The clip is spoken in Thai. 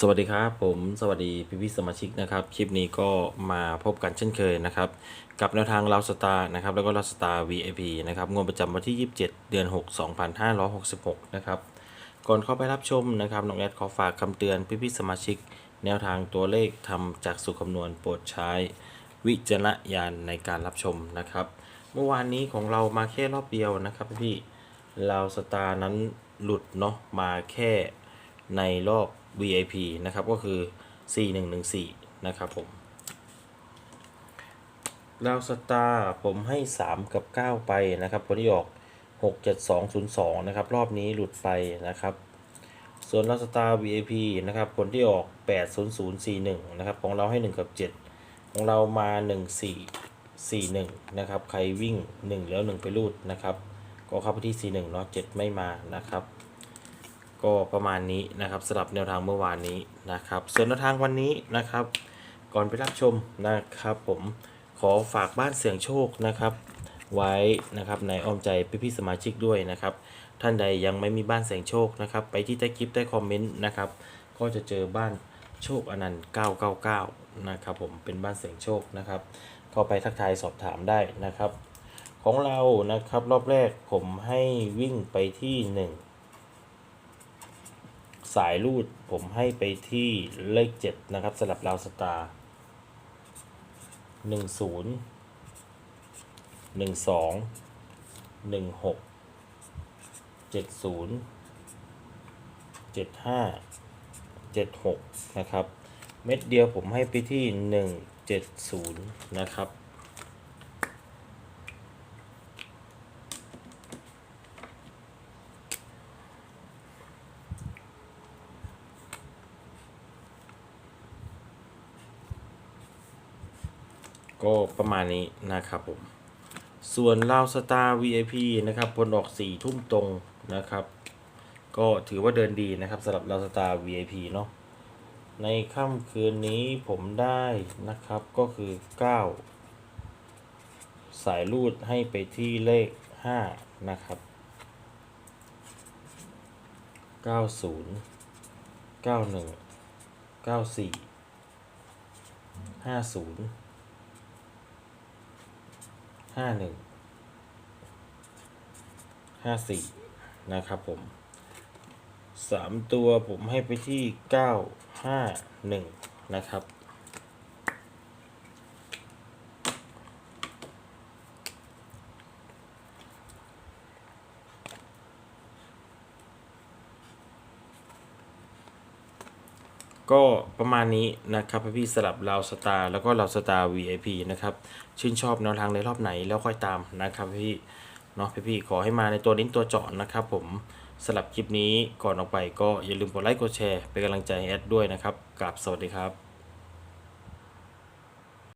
สวัสดีครับผมสวัสดีพี่พี่สมาชิกนะครับ คลิปนี้ก็มาพบกันเช่นเคยนะครับ กับแนวทางเราสตาร์นะครับแล้วก็เราสตาร์ VIP นะครับงวดประจำวันที่ 27 เดือน 6 2566 นะครับ ก่อนเข้าไปรับชมนะครับน้องแอดขอฝากคำเตือนพี่พี่สมาชิก แนวทางตัวเลขทำจากสูตรคำนวณโปรดใช้ วิจารณญาณในการรับชมนะครับ เมื่อวานนี้ของเรามาแค่รอบเดียวนะครับพี่ๆเราสตาร์นั้นหลุดเนาะมาแค่ในรอบ VIP นะครับก็คือ 4114 นะครับผมเราสตาร์ผมให้ 3 กับ 9 ไปนะครับผลที่ออก 67202 นะครับ รอบนี้หลุดไปนะครับ ส่วนเราสตาร์ VIP นะครับผลที่ออก 80041 นะครับ ของเราให้ 1 กับ 7 ของเรามา 1441 นะครับ ใครวิ่ง 1 แล้ว 1 ไปรูดนะครับ ก็เข้าไปที่ 41เนาะ7ไม่มานะครับ ก็ประมาณนี้นะครับสำหรับแนวทางเมื่อวานนี้นะครับ ส่วนแนวทางวันนี้นะครับ ก่อนไปรับชมนะครับผมขอฝากบ้านเสียงโชคนะครับ ไว้นะครับในอ้อมใจพี่ๆสมาชิกด้วยนะครับ ท่านใดยังไม่มีบ้านเสียงโชคนะครับ ไปที่ใต้คลิปใต้คอมเมนต์นะครับ ก็จะเจอบ้านโชคอนันต์999นะครับผมเป็นบ้านเสียงโชคนะครับก็ไปทักทายสอบถามได้นะครับ ของเรานะครับรอบแรกผมให้วิ่งไปที่1 สายรูดผมให้ไปที่เลขเจ็ดนะครับสลับราวสตาร์หนึ่งศูนย์หนึ่งสองหนึ่งหกเจ็ดศูนย์เจ็ดห้าเจ็ดหกนะครับ เม็ดเดียวผมให้ไปที่หนึ่งเจ็ดศูนย์นะครับ ก็ประมาณนี้นะครับผม ส่วนลาวสตาร์ VIP นะครับผลออกสี่ทุ่มตรงนะครับ ก็ถือว่าเดินดีนะครับสำหรับลาวสตาร์ VIP เนาะในค่ำคืนนี้ผมได้นะครับก็คือ 9 สายรูดให้ไปที่เลข 5 นะครับ 90 91 94 50 ห้าหนึ่งห้าสี่นะครับผมสามตัวผมให้ไปที่เก้าห้าหนึ่งนะครับ ก็ประมาณนี้นะครับพี่สลับเราสตาร์แล้วก็เราสตาร์ VIP นะครับชื่นชอบแนวทางในรอบไหนแล้วค่อยตามนะครับพี่เนาะพี่ๆขอให้มาในตัวนิ้นตัวเจาะนะครับผมสลับคลิปนี้ก่อนออกไปก็อย่าลืมกดไลค์กดแชร์เป็นกำลังใจให้แอดด้วยนะครับกับสวัสดีครับ